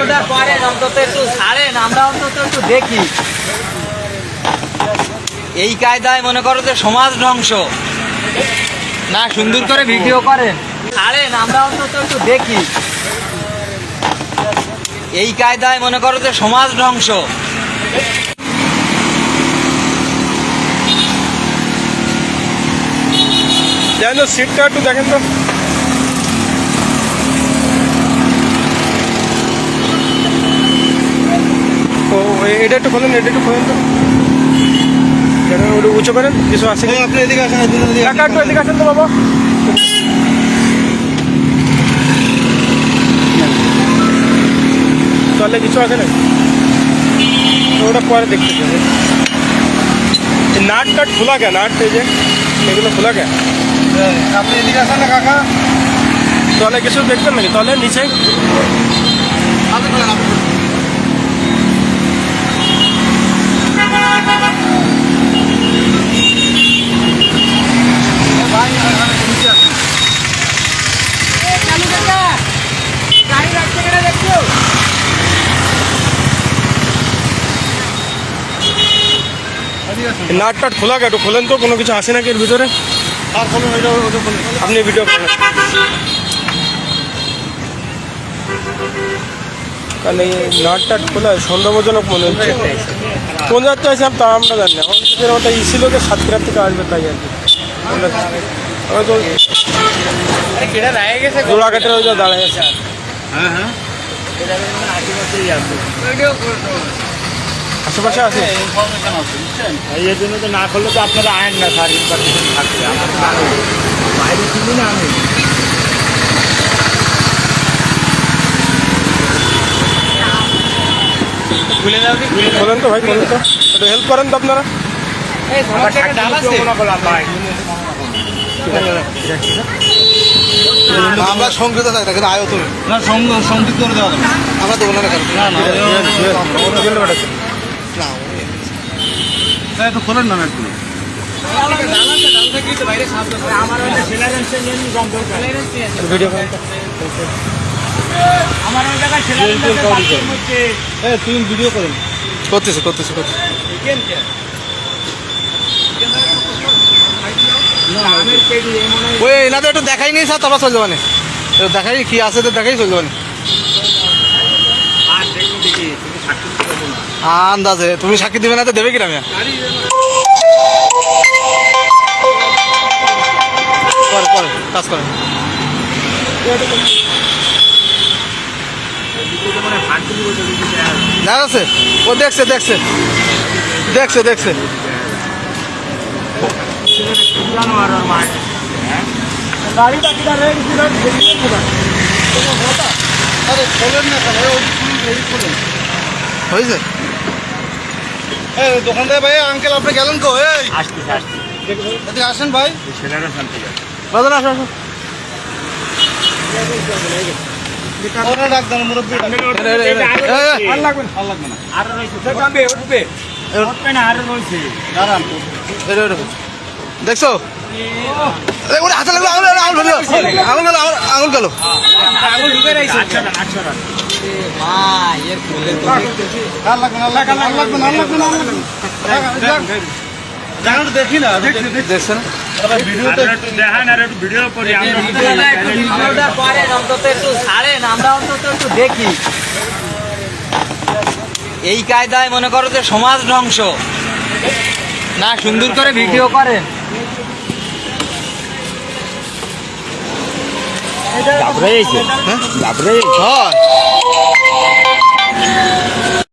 ভিডিওটা করেন অন্তত একটু ছাড়েন, আমরা অন্তত একটু দেখি। এই কায়দায় মনে করো যে সমাজ ধ্বংস। না, সুন্দর করে ভিডিও করেন। ছাড়েন, আমরা অন্তত একটু দেখি। এই কায়দায় মনে করো যে সমাজ ধ্বংস। তো সিটটা একটু দেখেন তো ও এ- এটা একটু খোলেন এটা একটু খোলেন তো। একটু উঁচু করেন কিছু আছে কি? আপনি এদিকে আসেন এদিকে এদিকে একটু এদিকে আসেন তো বাবা। তাহলে কিছু আছে না? ওটা পরে দেখতে হবে নাট টাট খোলা কে নাট এই যে এগুলো খোলা কে আপনি এদিকে আসেন না কাকা। তাহলে কিছু দেখবেন নাকি? তাহলে নিচে। আপনি বলেন আপনি বলেন। ভাই, আর- আর নিচে আসেন। এদিকে আসেন। নাট টাট খোলা একটু খোলেন তো কোনো কিছু আসে নাকি এর ভিতরে। আপনি ভিডিও করেন। কারণ এই নাট টাট খোলা সন্দেহজনক মনে হচ্ছে। কোন যাত্রা আছে তা আমরা জানি না। আমাদের মতো ই ছিল যে সাতক্ষীরার থেকে আসবে তাই আর কি। আমরা তো জোড়াঘাটের ওই যে দাঁড়ায় আছে। হ্যাঁ হ্যাঁ। আশেপাশে আছে? ইনফরমেশন আছে বুঝছেন? এই জন্য তো না করলে তো আপনারা আয়েন না স্যার ইনফরমেশন থাকবে আমার তো না হলো। বাইরে ছিল না আমি। বলেন তো ভাই বলেন তো। একটু হেল্প করেন তো আপনারা। ভাই আমরা সংযুক্ত থাকি কিন্তু আয়ও না সংযুক্ত করে দেওয়া যাবে। আমরা দেবো না না না না নি এনাদের একটু দেখাই নিয়ে স্যার তারপর চলে যাবানে দেখাই কি আছে তো দেখাই চলে যাবানে আর দেখি দেখি তুমি সাক্ষী দিতে পারব না আন্দাজে। তুমি সাক্ষী দিবে না তো দেবে কিনা মিয়া পরে পরে কাজ করে। না আছে। ও দেখছে দেখছে। দেখছে দেখছে। গাড়িটা কিনা রেডি ছিল আরে খোলেন না কেন ওই খোলেন হয়েছে? এই দোকানদার ভাই আঙ্কেল আপনি গেলেন কো এই। আসতেছে আসতেছে আসেন ভাই। ছেলেরা শান্তি বাজার আসো আসো। দেখছ? আঙুল গেল আঙুল গেল। আঙুল ঢুকে না দেখছেন দেখি। এই কায়দায় মনে করো যে সমাজ ধ্বংস। না সুন্দর করে ভিডিও করেন। ঘাবড়ে গেছে ঘাবড়ে হয়